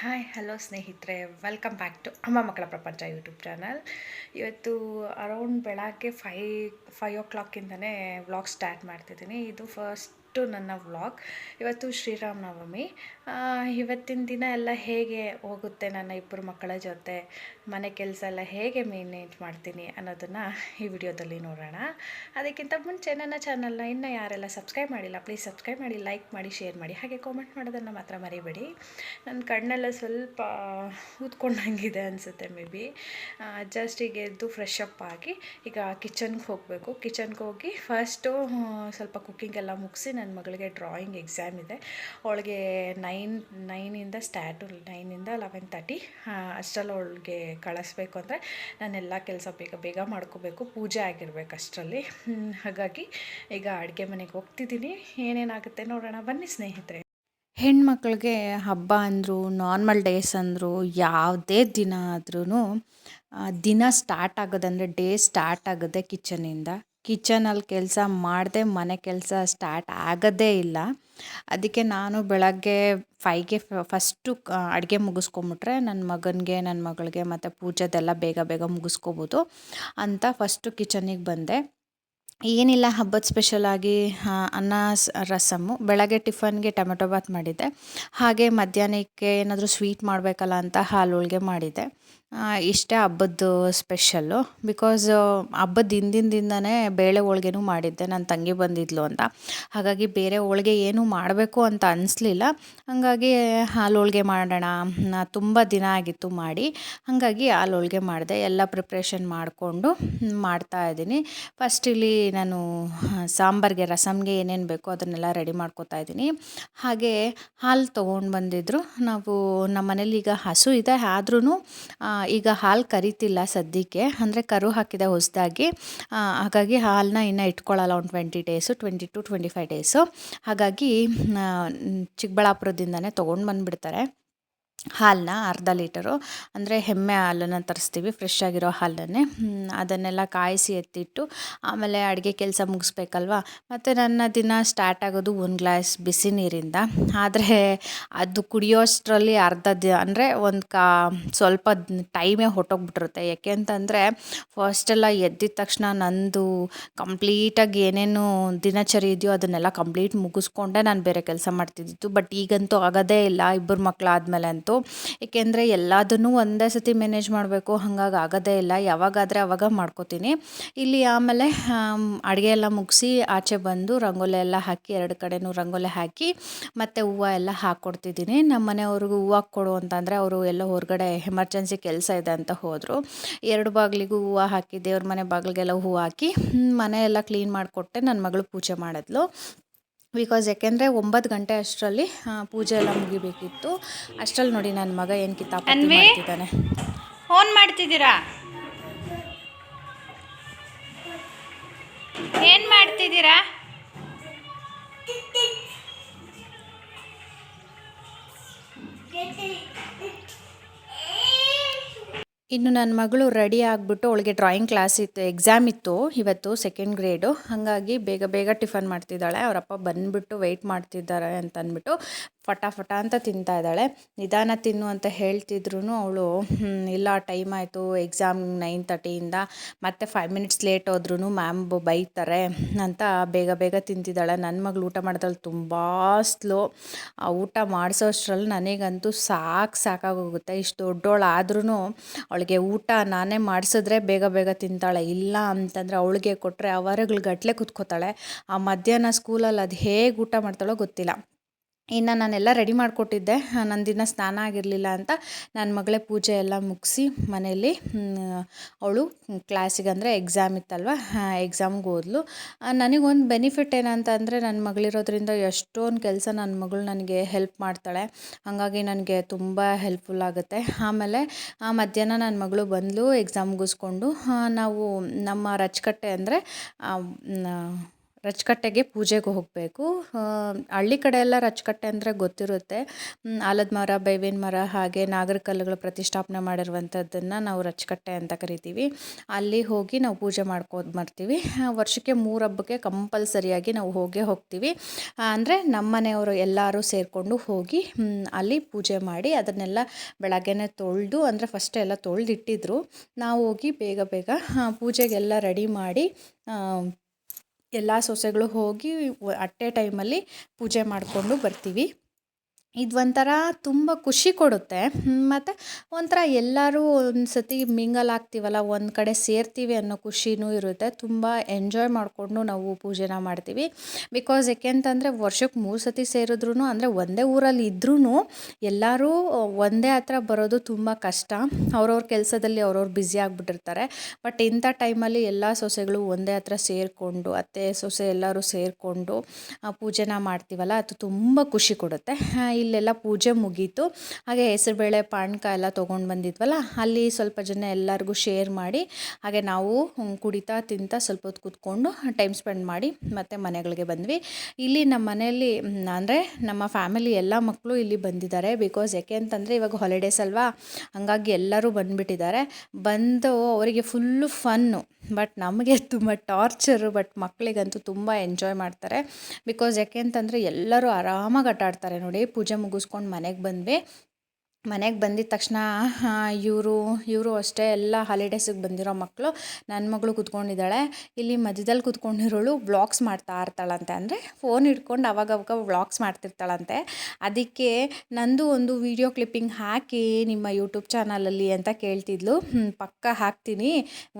Hi, hello ಸ್ನೇಹಿತರೆ. Welcome back to ಅಮ್ಮ ಮಕ್ಕಳ ಪ್ರಪಂಚ ಯೂಟ್ಯೂಬ್ ಚಾನಲ್. ಇವತ್ತು ಅರೌಂಡ್ ಬೆಳಗ್ಗೆ ಫೈ ಫೈವ್ ಓ ಕ್ಲಾಕಿಂದನೇ ವ್ಲಾಗ್ ಸ್ಟಾರ್ಟ್ ಮಾಡ್ತಿದ್ದೀನಿ. ಇದು ಫಸ್ಟು ನನ್ನ ವ್ಲಾಗ್. ಇವತ್ತು ಶ್ರೀರಾಮನವಮಿ ಇವತ್ತಿನ ದಿನ ಎಲ್ಲ ಹೇಗೆ ಹೋಗುತ್ತೆ ನನ್ನ ಇಬ್ಬರು ಮಕ್ಕಳ ಜೊತೆ? ಮನೆ ಕೆಲಸ ಎಲ್ಲ ಹೇಗೆ ಮೇನೇಜ್ ಮಾಡ್ತೀನಿ ಅನ್ನೋದನ್ನು ಈ ವಿಡಿಯೋದಲ್ಲಿ ನೋಡೋಣ. ಅದಕ್ಕಿಂತ ಮುಂಚೆ ನನ್ನ ಚಾನಲ್ನ ಇನ್ನೂ ಯಾರೆಲ್ಲ ಸಬ್ಸ್ಕ್ರೈಬ್ ಮಾಡಿಲ್ಲ ಪ್ಲೀಸ್ ಸಬ್ಸ್ಕ್ರೈಬ್ ಮಾಡಿ ಲೈಕ್ ಮಾಡಿ ಶೇರ್ ಮಾಡಿ, ಹಾಗೆ ಕಾಮೆಂಟ್ ಮಾಡೋದನ್ನು ಮಾತ್ರ ಮರಿಬೇಡಿ. ನನ್ನ ಕಣ್ಣೆಲ್ಲ ಸ್ವಲ್ಪ ಊದ್ಕೊಂಡಂಗಿದೆ ಅನಿಸುತ್ತೆ ಮೇ ಬಿ. ಜಸ್ಟ್ ಈಗ ಎದ್ದು ಫ್ರೆಶ್ ಅಪ್ ಆಗಿ ಈಗ ಕಿಚನ್ಗೆ ಹೋಗಬೇಕು. ಕಿಚನ್ಗೆ ಹೋಗಿ ಫಸ್ಟು ಸ್ವಲ್ಪ ಕುಕ್ಕಿಂಗ್ ಎಲ್ಲ ಮುಗಿಸಿ ನನ್ನ ಮಗಳಿಗೆ ಡ್ರಾಯಿಂಗ್ ಎಕ್ಸಾಮ್ ಇದೆ. ಅವಳಿಗೆ ನೈನ್ ನೈನಿಂದ ಸ್ಟಾರ್ಟು ನೈನಿಂದ ಲೆವೆನ್ ತರ್ಟಿ ಅಷ್ಟರಲ್ಲಿ ಅವಳಿಗೆ ಕಳಿಸ್ಬೇಕು ಅಂದರೆ ನಾನೆಲ್ಲ ಕೆಲಸ ಬೇಗ ಬೇಗ ಮಾಡ್ಕೋಬೇಕು. ಪೂಜೆ ಆಗಿರ್ಬೇಕು ಅಷ್ಟರಲ್ಲಿ. ಹಾಗಾಗಿ ಈಗ ಅಡುಗೆ ಮನೆಗೆ ಹೋಗ್ತಿದ್ದೀನಿ. ಏನೇನಾಗುತ್ತೆ ನೋಡೋಣ. ಬನ್ನಿ ಸ್ನೇಹಿತರೆ. ಹೆಣ್ಮಕ್ಳಿಗೆ ಹಬ್ಬ ಅಂದರು ನಾರ್ಮಲ್ ಡೇಸ್ ಅಂದರು, ಯಾವುದೇ ದಿನ ಆದ್ರೂ ದಿನ ಸ್ಟಾರ್ಟ್ ಆಗೋದಂದರೆ ಡೇ ಸ್ಟಾರ್ಟ್ ಆಗೋದೆ ಕಿಚನಿಂದ ಕಿಚನಲ್ಲಿ ಕೆಲಸ ಮಾಡದೆ ಮನೆ ಕೆಲಸ ಸ್ಟಾರ್ಟ್ ಆಗೋದೇ ಇಲ್ಲ. ಅದಕ್ಕೆ ನಾನು ಬೆಳಗ್ಗೆ ಫೈಗೆ ಫಸ್ಟು ಅಡುಗೆ ಮುಗಿಸ್ಕೊಂಬಿಟ್ರೆ ನನ್ನ ಮಗನಿಗೆ ನನ್ನ ಮಗಳಿಗೆ ಮತ್ತು ಪೂಜೆದೆಲ್ಲ ಬೇಗ ಬೇಗ ಮುಗಿಸ್ಕೋಬೋದು ಅಂತ ಫಸ್ಟು ಕಿಚನಿಗೆ ಬಂದೆ. ಏನಿಲ್ಲ, ಹಬ್ಬದ ಸ್ಪೆಷಲಾಗಿ ಅನ್ನ ರಸಮು. ರಸಮ್ಮು ಬೆಳಗ್ಗೆ ಟಿಫನ್ಗೆ ಟೊಮೆಟೊ ಬಾತ್ ಮಾಡಿದ್ದೆ. ಹಾಗೆ ಮಧ್ಯಾಹ್ನಕ್ಕೆ ಏನಾದರೂ ಸ್ವೀಟ್ ಮಾಡಬೇಕಲ್ಲ ಅಂತ ಹಾಲು ಹೋಳಿಗೆ ಮಾಡಿದ್ದೆ. ಇಷ್ಟೇ ಹಬ್ಬದ್ದು ಸ್ಪೆಷಲ್ಲು ಬಿಕಾಸ್ ಹಬ್ಬದ ಹಿಂದಿಂದಿಂದನೇ ಬೇಳೆ ಹೋಳ್ಗೆನೂ ಮಾಡಿದ್ದೆ. ನನ್ನ ತಂಗಿ ಬಂದಿದ್ಲು ಅಂತ. ಹಾಗಾಗಿ ಬೇರೆ ಹೋಳಿಗೆ ಏನೂ ಮಾಡಬೇಕು ಅಂತ ಅನಿಸ್ಲಿಲ್ಲ. ಹಾಗಾಗಿ ಹಾಲು ಹೋಳ್ಗೆ ಮಾಡೋಣ ತುಂಬ ದಿನ ಆಗಿತ್ತು ಮಾಡಿ. ಹಾಗಾಗಿ ಹಾಲು ಹೋಳ್ಗೆ ಮಾಡಿದೆ. ಎಲ್ಲ ಪ್ರಿಪ್ರೇಷನ್ ಮಾಡಿಕೊಂಡು ಮಾಡ್ತಾ ಇದ್ದೀನಿ. ಫಸ್ಟ್ ಇಲ್ಲಿ ನಾನು ಸಾಂಬಾರ್ಗೆ ರಸಮ್ಗೆ ಏನೇನು ಬೇಕೋ ಅದನ್ನೆಲ್ಲ ರೆಡಿ ಮಾಡ್ಕೋತಾ ಇದ್ದೀನಿ. ಹಾಗೆ ಹಾಲು ತೊಗೊಂಡು ಬಂದಿದ್ದರು ನಾವು ನಮ್ಮ ಮನೇಲಿ ಈಗ ಹಸು ಇದೆ. ಆದ್ರೂ ಈಗ ಹಾಲು ಕರಿತಿಲ್ಲ ಸದ್ಯಕ್ಕೆ, ಅಂದರೆ ಕರು ಹಾಕಿದೆ ಹೊಸದಾಗಿ. ಹಾಗಾಗಿ ಹಾಲನ್ನ ಇನ್ನು ಇಟ್ಕೊಳ್ಳಲ್ಲ ಒಂದು twenty days twenty two twenty five days ಹಾಗಾಗಿ ಚಿಕ್ಕಬಳ್ಳಾಪುರದಿಂದನೇ ತೊಗೊಂಡು ಬಂದುಬಿಡ್ತಾರೆ. ಹಾಲನ್ನ ಅರ್ಧ ಲೀಟರು, ಅಂದರೆ ಹೆಮ್ಮೆ ಹಾಲನ್ನು ತರಿಸ್ತೀವಿ ಫ್ರೆಶ್ ಆಗಿರೋ ಹಾಲನ್ನೇ. ಅದನ್ನೆಲ್ಲ ಕಾಯಿಸಿ ಎತ್ತಿಟ್ಟು, ಆಮೇಲೆ ಅಡುಗೆ ಕೆಲಸ ಮುಗಿಸ್ಬೇಕಲ್ವಾ? ಮತ್ತು ನನ್ನ ದಿನ ಸ್ಟಾರ್ಟ್ ಆಗೋದು ಒಂದು ಗ್ಲಾಸ್ ಬಿಸಿ ನೀರಿಂದ. ಆದರೆ ಅದು ಕುಡಿಯೋಷ್ಟರಲ್ಲಿ ಅರ್ಧ ದಿ, ಅಂದರೆ ಒಂದು ಕಾ, ಸ್ವಲ್ಪ ಟೈಮೇ ಹೊಟ್ಟೋಗ್ಬಿಟ್ಟಿರುತ್ತೆ. ಯಾಕೆ ಅಂತಂದರೆ ಫಸ್ಟೆಲ್ಲ ಎದ್ದಿದ ತಕ್ಷಣ ನಂದು ಕಂಪ್ಲೀಟಾಗಿ ಏನೇನು ದಿನಚರಿ ಇದೆಯೋ ಅದನ್ನೆಲ್ಲ ಕಂಪ್ಲೀಟ್ ಮುಗಿಸ್ಕೊಂಡೆ ನಾನು ಬೇರೆ ಕೆಲಸ ಮಾಡ್ತಿದ್ದಿತ್ತು ಬಟ್ ಈಗಂತೂ ಆಗೋದೇ ಇಲ್ಲ, ಇಬ್ಬರು ಮಕ್ಕಳಾದ್ಮೇಲೆ ಅಂತೂ. ಏಕೆಂದರೆ ಎಲ್ಲದನ್ನೂ ಒಂದೇ ಸತಿ ಮ್ಯಾನೇಜ್ ಮಾಡಬೇಕು, ಹಾಗಾಗಿ ಆಗೋದೇ ಇಲ್ಲ. ಯಾವಾಗಾದರೆ ಆವಾಗ ಮಾಡ್ಕೋತೀನಿ. ಇಲ್ಲಿ ಆಮೇಲೆ ಅಡುಗೆ ಎಲ್ಲ ಮುಗಿಸಿ ಆಚೆ ಬಂದು ರಂಗೋಲಿ ಎಲ್ಲ ಹಾಕಿ, ಎರಡು ಕಡೆನೂ ರಂಗೋಲಿ ಹಾಕಿ, ಮತ್ತು ಹೂವು ಎಲ್ಲ ಹಾಕ್ಕೊಡ್ತಿದ್ದೀನಿ ನಮ್ಮ ಮನೆಯವ್ರಿಗೂ ಹೂವು ಕೊಡು ಅಂತಂದರೆ ಅವರು ಎಲ್ಲ ಹೊರಗಡೆ ಎಮರ್ಜೆನ್ಸಿ ಕೆಲಸ ಇದೆ ಅಂತ ಹೋದರು. ಎರಡು ಬಾಗಿಲಿಗೂ ಹೂವು ಹಾಕಿ, ದೇವ್ರ ಮನೆ ಬಾಗಿಲಿಗೆಲ್ಲ ಹೂವು ಹಾಕಿ ಮನೆ ಎಲ್ಲ ಕ್ಲೀನ್ ಮಾಡಿಕೊಟ್ಟೆ. ನನ್ನ ಮಗಳು ಪೂಜೆ ಮಾಡಿದ್ಲು. ಬಿಕಾಸ್ ಯಾಕೆಂದರೆ ಒಂಬತ್ತು ಗಂಟೆ ಅಷ್ಟರಲ್ಲಿ ಪೂಜೆ ಎಲ್ಲ ಮುಗಿಬೇಕಿತ್ತು. ಅಷ್ಟರಲ್ಲಿ ನೋಡಿ ನನ್ನ ಮಗ ಏನು? ಮಾಡ್ತಿದ್ದಾನೆ. ಫೋನ್ ಮಾಡ್ತಿದ್ದೀರಾ? ಏನು ಮಾಡ್ತಿದ್ದೀರಾ? ಇನ್ನು ನನ್ನ ಮಗಳು ರೆಡಿ ಆಗಿಬಿಟ್ಟು ಅವಳಿಗೆ ಡ್ರಾಯಿಂಗ್ ಕ್ಲಾಸ್ ಇತ್ತು ಎಕ್ಸಾಮ್ ಇತ್ತು ಇವತ್ತು ಸೆಕೆಂಡ್ ಗ್ರೇಡು ಹಾಗಾಗಿ ಬೇಗ ಬೇಗ ಟಿಫನ್ ಮಾಡ್ತಿದ್ದಾಳೆ. ಅವರಪ್ಪ ಬಂದುಬಿಟ್ಟು ವೆಯ್ಟ್ ಮಾಡ್ತಿದ್ದಾರೆ ಅಂತ ಅಂದ್ಬಿಟ್ಟು ಫಟ ಫಟ ಅಂತ ತಿಂತಾ ಇದ್ದಾಳೆ. ನಿಧಾನ ತಿನ್ನು ಅಂತ ಹೇಳ್ತಿದ್ರು ಅವಳು ಇಲ್ಲ ಟೈಮ್ ಆಯಿತು. ಎಕ್ಸಾಮ್ ನೈನ್ ತರ್ಟಿಯಿಂದ ಮತ್ತೆ ಫೈವ್ ಮಿನಿಟ್ಸ್ ಲೇಟ್ ಹೋದ್ರೂ ಮ್ಯಾಮ್ ಬೈತಾರೆ ಅಂತ ಬೇಗ ಬೇಗ ತಿಂತಿದ್ದಾಳೆ. ನನ್ನ ಮಗಳು ಊಟ ಮಾಡಿದಳು ತುಂಬ ಸ್ಲೋ ಊಟ ಊಟ ಮಾಡಿಸೋಷ್ಟ್ರಲ್ಲಿ ನನಗಂತೂ ಸಾಕು ಸಾಕಾಗೋಗುತ್ತೆ. ಇಷ್ಟು ದೊಡ್ಡೋಳು ಆದ್ರೂ ಅವಳಿಗೆ ಊಟ ನಾನೇ ಮಾಡಿಸಿದ್ರೆ ಬೇಗ ಬೇಗ ತಿಂತಾಳೆ. ಇಲ್ಲ ಅಂತಂದರೆ ಅವಳಿಗೆ ಕೊಟ್ಟರೆ ಅವರಗಳು ಗಟ್ಟಲೆ ಕುತ್ಕೋತಾಳೆ. ಆ ಮಧ್ಯಾಹ್ನ ಸ್ಕೂಲಲ್ಲಿ ಅದು ಹೇಗೆ ಊಟ ಮಾಡ್ತಾಳೋ ಗೊತ್ತಿಲ್ಲ. ಇನ್ನು ನಾನೆಲ್ಲ ರೆಡಿ ಮಾಡಿಕೊಟ್ಟಿದ್ದೆ. ನನ್ನ ಸ್ನಾನ ಆಗಿರಲಿಲ್ಲ ಅಂತ ನನ್ನ ಮಗಳೇ ಪೂಜೆ ಎಲ್ಲ ಮುಗಿಸಿ ಮನೆಯಲ್ಲಿ ಅವಳು ಕ್ಲಾಸಿಗೆ ಅಂದರೆ ಎಕ್ಸಾಮ್ ಇತ್ತಲ್ವ ಎಕ್ಸಾಮ್ಗೆ ಹೋದ್ಲು. ನನಗೊಂದು ಬೆನಿಫಿಟ್ ಏನಂತ ಅಂದರೆ ನನ್ನ ಮಗಳಿರೋದ್ರಿಂದ ಎಷ್ಟೊಂದು ಕೆಲಸ ನನ್ನ ಮಗಳು ನನಗೆ ಹೆಲ್ಪ್ ಮಾಡ್ತಾಳೆ. ಹಾಗಾಗಿ ನನಗೆ ತುಂಬ ಹೆಲ್ಪ್ಫುಲ್ ಆಗುತ್ತೆ. ಆಮೇಲೆ, ಆ, ಮಧ್ಯಾಹ್ನ ನನ್ನ ಮಗಳು ಬಂದಳು ಎಕ್ಸಾಮ್ ಮುಗಿಸ್ಕೊಂಡು. ನಾವು ನಮ್ಮ ರಚಕಟ್ಟೆ ಅಂದರೆ ರಚಕಟ್ಟೆಗೆ ಪೂಜೆಗೆ ಹೋಗಬೇಕು. ಹಳ್ಳಿ ಕಡೆ ಎಲ್ಲ ರಚಕಟ್ಟೆ ಅಂದರೆ ಗೊತ್ತಿರುತ್ತೆ. ಆಲದ ಮರ, ಬೇವಿನ ಮರ ಹಾಗೆ ನಾಗರ ಕಲ್ಲುಗಳು ಪ್ರತಿಷ್ಠಾಪನೆ ಮಾಡಿರುವಂಥದ್ದನ್ನು ನಾವು ರಚಕಟ್ಟೆ ಅಂತ ಕರಿತೀವಿ. ಅಲ್ಲಿ ಹೋಗಿ ನಾವು ಪೂಜೆ ಮಾಡ್ಕೊಂಡು ಬರ್ತೀವಿ. ವರ್ಷಕ್ಕೆ ಮೂರು ಹಬ್ಬಕ್ಕೆ ಕಂಪಲ್ಸರಿಯಾಗಿ ನಾವು ಹೋಗೇ ಹೋಗ್ತೀವಿ. ಅಂದರೆ ನಮ್ಮನೆಯವರು ಎಲ್ಲರೂ ಸೇರಿಕೊಂಡು ಹೋಗಿ ಅಲ್ಲಿ ಪೂಜೆ ಮಾಡಿ ಅದನ್ನೆಲ್ಲ ಬೆಳಗ್ಗೆನೇ ತೊಳೆದು ಅಂದರೆ ಫಸ್ಟ್ ಎಲ್ಲ ತೊಳೆದಿಟ್ಟಿದ್ರು. ನಾವು ಹೋಗಿ ಬೇಗ ಬೇಗ ಪೂಜೆಗೆಲ್ಲ ರೆಡಿ ಮಾಡಿ ಎಲ್ಲ ಸೊಸೆಗಳು ಹೋಗಿ ಅಟ್ಟೆ ಟೈಮಲ್ಲಿ ಪೂಜೆ ಮಾಡಿಕೊಂಡು ಬರ್ತೀವಿ. ಇದು ಒಂಥರ ತುಂಬ ಖುಷಿ ಕೊಡುತ್ತೆ. ಮತ್ತು ಒಂಥರ ಎಲ್ಲರೂ ಒಂದು ಸತಿ ಮಿಂಗಲ್ ಆಗ್ತೀವಲ್ಲ, ಒಂದು ಕಡೆ ಸೇರ್ತೀವಿ ಅನ್ನೋ ಖುಷಿನೂ ಇರುತ್ತೆ. ತುಂಬ ಎಂಜಾಯ್ ಮಾಡಿಕೊಂಡು ನಾವು ಪೂಜೆನ ಮಾಡ್ತೀವಿ. ಬಿಕಾಸ್ ಯಾಕೆಂತಂದರೆ ವರ್ಷಕ್ಕೆ ಮೂರು ಸತಿ ಸೇರಿದ್ರೂ ಅಂದರೆ ಒಂದೇ ಊರಲ್ಲಿ ಇದ್ರೂ ಎಲ್ಲರೂ ಒಂದೇ ಹತ್ರ ಬರೋದು ತುಂಬ ಕಷ್ಟ. ಅವ್ರವ್ರ ಕೆಲಸದಲ್ಲಿ ಅವ್ರವ್ರು ಬ್ಯುಸಿ ಆಗಿಬಿಟ್ಟಿರ್ತಾರೆ. ಬಟ್ ಇಂಥ ಟೈಮಲ್ಲಿ ಎಲ್ಲ ಸೊಸೆಗಳು ಒಂದೇ ಹತ್ರ ಸೇರಿಕೊಂಡು, ಅತ್ತೆ ಸೊಸೆ ಎಲ್ಲರೂ ಸೇರಿಕೊಂಡು ಪೂಜೆನ ಮಾಡ್ತೀವಲ್ಲ, ಅದು ತುಂಬ ಖುಷಿ ಕೊಡುತ್ತೆ. ಇಲ್ಲೆಲ್ಲ ಪೂಜೆ ಮುಗೀತು. ಹಾಗೆ ಹೆಸರುಬೇಳೆ ಪಾನಕ ಎಲ್ಲ ತೊಗೊಂಡು ಬಂದಿದ್ವಲ್ಲ, ಅಲ್ಲಿ ಸ್ವಲ್ಪ ಜನ ಎಲ್ಲರಿಗೂ ಶೇರ್ ಮಾಡಿ, ಹಾಗೆ ನಾವು ಕುಡಿತಾ ತಿಂತಾ ಸ್ವಲ್ಪ ಹೊತ್ತು ಕೂತ್ಕೊಂಡು ಟೈಮ್ ಸ್ಪೆಂಡ್ ಮಾಡಿ ಮತ್ತೆ ಮನೆಗಳಿಗೆ ಬಂದ್ವಿ. ಇಲ್ಲಿ ನಮ್ಮ ಮನೆಯಲ್ಲಿ ಅಂದರೆ ನಮ್ಮ ಫ್ಯಾಮಿಲಿ ಎಲ್ಲ ಮಕ್ಕಳು ಇಲ್ಲಿ ಬಂದಿದ್ದಾರೆ. ಬಿಕಾಸ್ ಯಾಕೆ ಅಂತಂದರೆ ಇವಾಗ ಹಾಲಿಡೇಸ್ ಅಲ್ವಾ, ಹಾಗಾಗಿ ಎಲ್ಲರೂ ಬಂದುಬಿಟ್ಟಿದ್ದಾರೆ. ಬಂದು ಅವರಿಗೆ ಫುಲ್ಲು ಫನ್ನು ಬಟ್ ನಮಗೆ ತುಂಬ ಟಾರ್ಚರು ಬಟ್ ಮಕ್ಕಳಿಗಂತೂ ತುಂಬ ಎಂಜಾಯ್ ಮಾಡ್ತಾರೆ. ಬಿಕಾಸ್ ಯಾಕೆ ಅಂತಂದರೆ ಎಲ್ಲರೂ ಆರಾಮಾಗಿ ಆಟ ಆಡ್ತಾರೆ ನೋಡಿ, ಪೂಜೆ ಮುಗಿಸ್ಕೊಂಡು ಮನೆಗೆ ಬಂದ್ವಿ. ಮನೆಗೆ ಬಂದಿದ ತಕ್ಷಣ ಇವರು ಇವರು ಅಷ್ಟೇ ಎಲ್ಲ ಹಾಲಿಡೇಸಿಗೆ ಬಂದಿರೋ ಮಕ್ಕಳು ನನ್ನ ಮಗಳು ಕೂತ್ಕೊಂಡಿದ್ದಾಳೆ. ಇಲ್ಲಿ ಮಧ್ಯದಲ್ಲಿ ಕೂತ್ಕೊಂಡಿರೋಳು ವ್ಲಾಗ್ಸ್ ಮಾಡ್ತಾ ಇರ್ತಾಳಂತೆ. ಅಂದರೆ ಫೋನ್ ಹಿಡ್ಕೊಂಡು ಅವಾಗ ಅವಾಗ ವ್ಲಾಗ್ಸ್ ಮಾಡ್ತಿರ್ತಾಳಂತೆ. ಅದಕ್ಕೆ ನಂದು ಒಂದು ವಿಡಿಯೋ ಕ್ಲಿಪ್ಪಿಂಗ್ ಹಾಕಿ ನಿಮ್ಮ ಯೂಟ್ಯೂಬ್ ಚಾನಲಲ್ಲಿ ಅಂತ ಕೇಳ್ತಿದ್ಲು. ಪಕ್ಕ ಹಾಕ್ತೀನಿ.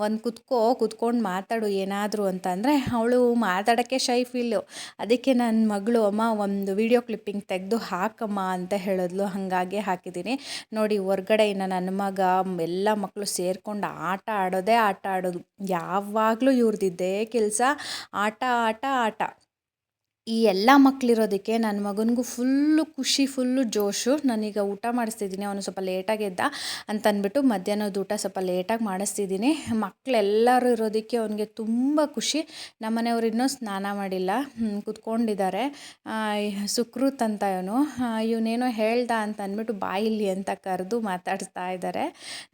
ಒಂದು ಕುತ್ಕೋ, ಕುತ್ಕೊಂಡು ಮಾತಾಡು ಏನಾದರೂ ಅಂತಂದರೆ ಅವಳು ಮಾತಾಡೋಕ್ಕೆ ಶೈ ಫೀಲು ಅದಕ್ಕೆ ನನ್ನ ಮಗಳು, ಅಮ್ಮ, ಒಂದು ವಿಡಿಯೋ ಕ್ಲಿಪ್ಪಿಂಗ್ ತೆಗೆದು ಹಾಕಮ್ಮ ಅಂತ ಹೇಳಿದ್ಲು. ಹಾಗಾಗಿ ಹಾಕಿದ್ದೀನಿ. ನೋಡಿ ಹೊರ್ಗಡೆ ಇನ್ನು ನನ್ನ ಮಗ, ಎಲ್ಲ ಮಕ್ಕಳು ಸೇರ್ಕೊಂಡು ಆಟ ಆಡೋದೇ ಆಟ ಆಡೋದು. ಯಾವಾಗಲೂ ಇವ್ರದ್ದಿದ್ದೇ ಕೆಲಸ. ಆಟ ಆಟ ಆಟ. ಈ ಎಲ್ಲ ಮಕ್ಕಳಿರೋದಕ್ಕೆ ನನ್ನ ಮಗನಿಗೂ ಫುಲ್ಲು ಖುಷಿ ಫುಲ್ಲು ಜೋಶು. ನಾನೀಗ ಊಟ ಮಾಡಿಸ್ತಿದ್ದೀನಿ ಅವನು ಸ್ವಲ್ಪ ಲೇಟಾಗಿ ಎದ್ದ ಅಂತ ಅಂದ್ಬಿಟ್ಟು ಮಧ್ಯಾಹ್ನದ ಊಟ ಸ್ವಲ್ಪ ಲೇಟಾಗಿ ಮಾಡಿಸ್ತಿದ್ದೀನಿ ಮಕ್ಕಳೆಲ್ಲರೂ ಇರೋದಕ್ಕೆ ಅವನಿಗೆ ತುಂಬ ಖುಷಿ. ನಮ್ಮನೆಯವರು ಇನ್ನೂ ಸ್ನಾನ ಮಾಡಿಲ್ಲ. ಕುತ್ಕೊಂಡಿದ್ದಾರೆ ಸುಕೃತ್ ಅಂತ ಇವನು. ಇವನೇನೋ ಹೇಳ್ದ ಅಂತ ಅಂದ್ಬಿಟ್ಟು ಬಾಯಿಲಿ ಅಂತ ಕರೆದು ಮಾತಾಡಿಸ್ತಾ ಇದ್ದಾರೆ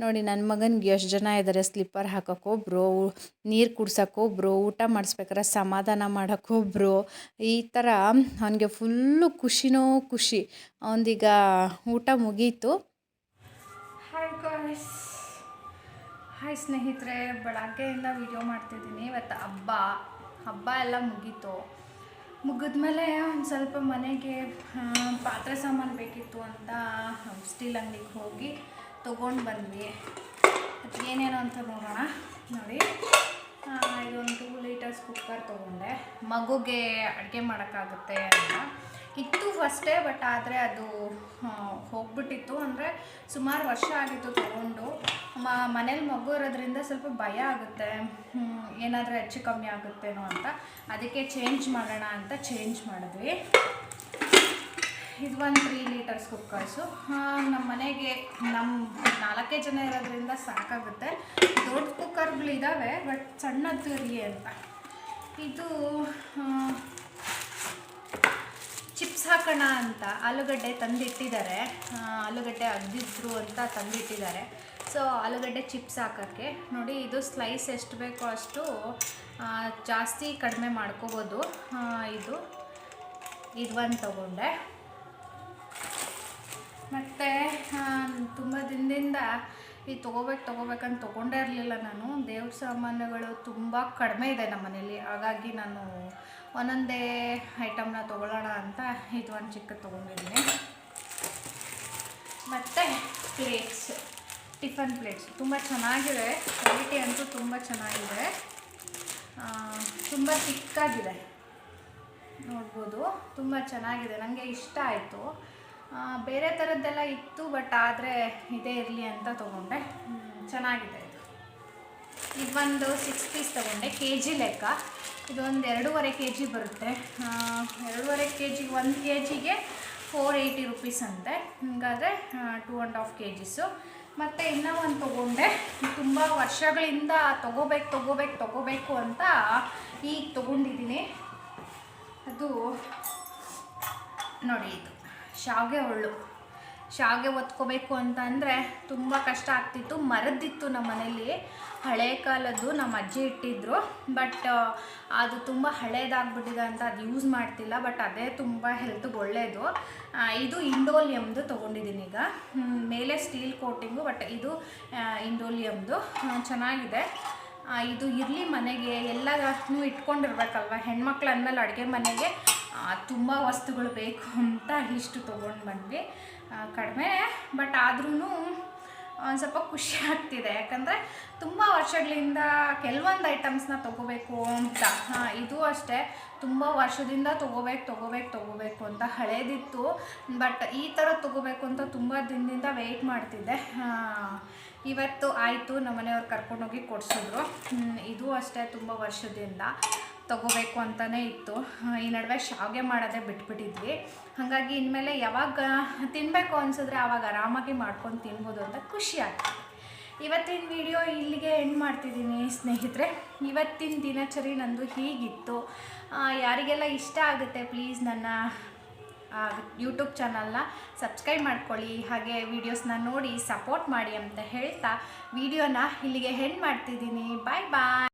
ನೋಡಿ ನನ್ನ ಮಗನಿಗೆ ಎಷ್ಟು ಜನ ಇದ್ದಾರೆ ಸ್ಲಿಪ್ಪರ್ ಹಾಕೋಕ್ಕೊಬ್ರು ನೀರು ಕುಡ್ಸೋಕ್ಕೊಬ್ರು ಊಟ ಮಾಡಿಸ್ಬೇಕಾರೆ ಸಮಾಧಾನ ಮಾಡೋಕ್ಕೊಬ್ರು ಈ ಥರ ಅವನಿಗೆ ಫುಲ್ಲು ಖುಷಿನೋ ಖುಷಿ. ಅವನದೀಗ ಊಟ ಮುಗೀತು. ಹಾಯ್ ಗಾಯ್ಸ್ ಹಾಯ್ ಸ್ನೇಹಿತರೆ, ಬೆಳಗ್ಗೆಯಿಂದ ವಿಡಿಯೋ ಮಾಡ್ತಿದ್ದೀನಿ. ಇವತ್ತು ಹಬ್ಬ. ಹಬ್ಬ ಎಲ್ಲ ಮುಗೀತು. ಮುಗಿದ್ಮೇಲೆ ಒಂದು ಸ್ವಲ್ಪ ಮನೆಗೆ ಪಾತ್ರೆ ಸಾಮಾನು ಬೇಕಿತ್ತು ಅಂತ ಸ್ಟೀಲ್ ಅಂಗಡಿಗೆ ಹೋಗಿ ತೊಗೊಂಡು ಬಂದ್ವಿ. ಅದು ಏನೇನು ಅಂತ ನೋಡೋಣ. ನೋಡಿ. ಇದೊಂದು ಟೂ ಲೀಟರ್ಸ್ ಕುಕ್ಕರ್ ತೊಗೊಂಡೆ. ಮಗುಗೆ ಅಡುಗೆ ಮಾಡೋಕ್ಕಾಗುತ್ತೆ ಅಂತ. ಇತ್ತು ಫಸ್ಟೇ ಬಟ್ ಆದರೆ ಅದು ಹೋಗ್ಬಿಟ್ಟಿತ್ತು. ಅಂದರೆ ಸುಮಾರು ವರ್ಷ ಆಗಿತ್ತು ತೊಗೊಂಡು. ಮ, ಮನೇಲಿ ಮಗು ಇರೋದ್ರಿಂದ ಸ್ವಲ್ಪ ಭಯ ಆಗುತ್ತೆ. ಏನಾದರೂ ಹೆಚ್ಚು ಕಮ್ಮಿ ಆಗುತ್ತೇನೋ ಅಂತ. ಅದಕ್ಕೆ ಚೇಂಜ್ ಮಾಡೋಣ ಅಂತ ಚೇಂಜ್ ಮಾಡಿದ್ವಿ. ಇದು ಒಂದು ತ್ರೀ ಲೀಟರ್ಸ್ ಕುಕ್ಕರ್ಸು ನಮ್ಮ ಮನೆಗೆ ನಮ್ಮ ನಾಲ್ಕೇ ಜನ ಇರೋದ್ರಿಂದ ಸಾಕಾಗುತ್ತೆ. ದೊಡ್ಡ ಕುಕ್ಕರ್ಗಳಿದ್ದಾವೆ ಬಟ್ ಸಣ್ಣ ತುರಿ ಅಂತ. ಇದು ಚಿಪ್ಸ್ ಹಾಕೋಣ ಅಂತ ಆಲೂಗಡ್ಡೆ ತಂದಿಟ್ಟಿದ್ದಾರೆ. ಆಲೂಗಡ್ಡೆ ಅಗ್ದಿದ್ರು ಅಂತ ತಂದಿಟ್ಟಿದ್ದಾರೆ. ಸೊ ಆಲೂಗಡ್ಡೆ ಚಿಪ್ಸ್ ಹಾಕೋಕ್ಕೆ ನೋಡಿ, ಇದು ಸ್ಲೈಸ್ ಎಷ್ಟು ಬೇಕೋ ಅಷ್ಟು ಜಾಸ್ತಿ ಕಡಿಮೆ ಮಾಡ್ಕೋಬೋದು. ಇದು ಇದು ಒಂದು ತೊಗೊಂಡೆ. ಮತ್ತು ತುಂಬ ದಿನದಿಂದ ಈ ತೊಗೋಬೇಕು ತೊಗೋಬೇಕಂತ ತೊಗೊಂಡೇ ಇರಲಿಲ್ಲ ನಾನು. ದೇವ್ರ ಸಾಮಾನುಗಳು ತುಂಬ ಕಡಿಮೆ ಇದೆ ನಮ್ಮ ಮನೇಲಿ. ಹಾಗಾಗಿ ನಾನು ಒಂದೊಂದೇ ಐಟಮ್ನ ತೊಗೊಳ್ಳೋಣ ಅಂತ ಇದು ಒಂದು ಚಿಕ್ಕದು ತೊಗೊಂಡಿದ್ದೀನಿ. ಮತ್ತು ಪ್ಲೇಟ್ಸ್ ಟಿಫನ್ ಪ್ಲೇಟ್ಸ್ ತುಂಬ ಚೆನ್ನಾಗಿದೆ. ಕ್ವಾಲಿಟಿ ಅಂತೂ ತುಂಬ ಚೆನ್ನಾಗಿದೆ. ತುಂಬ ಚಿಕ್ಕಾಗಿದೆ ನೋಡ್ಬೋದು. ತುಂಬ ಚೆನ್ನಾಗಿದೆ. ನನಗೆ ಇಷ್ಟ ಆಯಿತು. ಬೇರೆ ಥರದ್ದೆಲ್ಲ ಇತ್ತು ಬಟ್ ಆದರೆ ಇದೇ ಇರಲಿ ಅಂತ ತೊಗೊಂಡೆ. ಚೆನ್ನಾಗಿದೆ ಇದು. ಇದೊಂದು ಸಿಕ್ಸ್ ಪೀಸ್ ತೊಗೊಂಡೆ ಕೆ ಜಿ ಲೆಕ್ಕ ಇದೊಂದು ಎರಡೂವರೆ ಕೆ ಜಿ ಬರುತ್ತೆ ಎರಡೂವರೆ ಕೆ ಜಿ ಒಂದು ಕೆ ಜಿಗೆ ಫೋರ್ ಏಯ್ಟಿ ರುಪೀಸ್ ಅಂತೆ. ಹಿಂಗಾದರೆ two and half K Gs ಮತ್ತು ಇನ್ನೂ ಒಂದು ತೊಗೊಂಡೆ. ತುಂಬ ವರ್ಷಗಳಿಂದ ತೊಗೋಬೇಕು ತೊಗೋಬೇಕು ತೊಗೋಬೇಕು ಅಂತ ಈಗ ತೊಗೊಂಡಿದ್ದೀನಿ. ಅದು ನೋಡಿ ಇದು. ಶಾವಿಗೆ ಒಳ್ಳು ಶಾವಿಗೆ ಒತ್ಕೋಬೇಕು ಅಂತಂದರೆ ತುಂಬ ಕಷ್ಟ ಆಗ್ತಿತ್ತು. ಮರದ್ದಿತ್ತು ನಮ್ಮ ಮನೇಲಿ. ಹಳೆ ಕಾಲದ್ದು ನಮ್ಮ ಅಜ್ಜಿ ಇಟ್ಟಿದ್ರು. ಬಟ್ ಅದು ತುಂಬ ಹಳೇದಾಗ್ಬಿಟ್ಟಿದೆ ಅಂತ ಅದು ಯೂಸ್ ಮಾಡ್ತಿಲ್ಲ. ಬಟ್ ಅದೇ ತುಂಬ ಹೆಲ್ತ್ಗೆ ಒಳ್ಳೆಯದು ಇದು ಇಂಡೋಲಿಯಮ್ದು ತೊಗೊಂಡಿದ್ದೀನಿ ಈಗ. ಮೇಲೆ ಸ್ಟೀಲ್ ಕೋಟಿಂಗು ಬಟ್ ಇದು ಇಂಡೋಲಿಯಮ್ದು. ಚೆನ್ನಾಗಿದೆ. ಇದು ಇರಲಿ ಮನೆಗೆ. ಎಲ್ಲದೂ ಇಟ್ಕೊಂಡಿರ್ಬೇಕಲ್ವ? ಹೆಣ್ಮಕ್ಳು ಅಂದಮೇಲೆ ಅಡುಗೆ ಮನೆಗೆ ತುಂಬ ವಸ್ತುಗಳು ಬೇಕು ಅಂತ ಇಷ್ಟು ತೊಗೊಂಡು ಬಂದ್ವಿ. ಕಡಿಮೆ ಬಟ್ ಆದ್ರೂ ಒಂದು ಸ್ವಲ್ಪ ಖುಷಿ ಆಗ್ತಿದೆ. ಯಾಕಂದರೆ ತುಂಬ ವರ್ಷಗಳಿಂದ ಕೆಲವೊಂದು ಐಟಮ್ಸ್ನ ತೊಗೋಬೇಕು ಅಂತ. ಹಾಂ, ಇದು ಅಷ್ಟೇ. ತುಂಬ ವರ್ಷದಿಂದ ತೊಗೋಬೇಕು ತೊಗೋಬೇಕು ತೊಗೋಬೇಕು ಅಂತ ಹಳೇದಿತ್ತು. ಬಟ್ ಈ ಥರ ತೊಗೋಬೇಕು ಅಂತ ತುಂಬ ದಿನದಿಂದ ವೆಯ್ಟ್ ಮಾಡ್ತಿದ್ದೆ. ಇವತ್ತು ಆಯಿತು. ನಮ್ಮ ಮನೆಯವ್ರು ಕರ್ಕೊಂಡೋಗಿ ಕೊಡಿಸಿದ್ರು. ಇದು ಅಷ್ಟೇ ತುಂಬ ವರ್ಷದಿಂದ. ತಗೋಬೇಕು ಅಂತಲೇ ಇತ್ತು. ಈ ನಡುವೆ ಶಾವಿಗೆ ಮಾಡೋದೇ ಬಿಟ್ಬಿಟ್ಟಿದ್ವಿ. ಹಾಗಾಗಿ ಇನ್ಮೇಲೆ ಯಾವಾಗ ತಿನ್ನಬೇಕು ಅನಿಸಿದ್ರೆ ಆವಾಗ ಆರಾಮಾಗಿ ಮಾಡ್ಕೊಂಡು ತಿನ್ಬೋದು ಅಂತ ಖುಷಿ ಆಗ್ತದೆ ಇವತ್ತಿನ ವಿಡಿಯೋ ಇಲ್ಲಿಗೆ ಎಂಡ್ ಮಾಡ್ತಿದ್ದೀನಿ ಸ್ನೇಹಿತರೆ. ಇವತ್ತಿನ ದಿನಚರಿ ನಂದು ಹೀಗಿತ್ತು. ಯಾರಿಗೆಲ್ಲ ಇಷ್ಟ ಆಗುತ್ತೆ ಪ್ಲೀಸ್ ನನ್ನ ಯೂಟ್ಯೂಬ್ ಚಾನಲ್ನ ಸಬ್ಸ್ಕ್ರೈಬ್ ಮಾಡ್ಕೊಳ್ಳಿ. ಹಾಗೆ ವೀಡಿಯೋಸ್ನ ನೋಡಿ ಸಪೋರ್ಟ್ ಮಾಡಿ ಅಂತ ಹೇಳ್ತಾ ವಿಡಿಯೋನ ಇಲ್ಲಿಗೆ ಎಂಡ್ ಮಾಡ್ತಿದ್ದೀನಿ. ಬಾಯ್ ಬಾಯ್.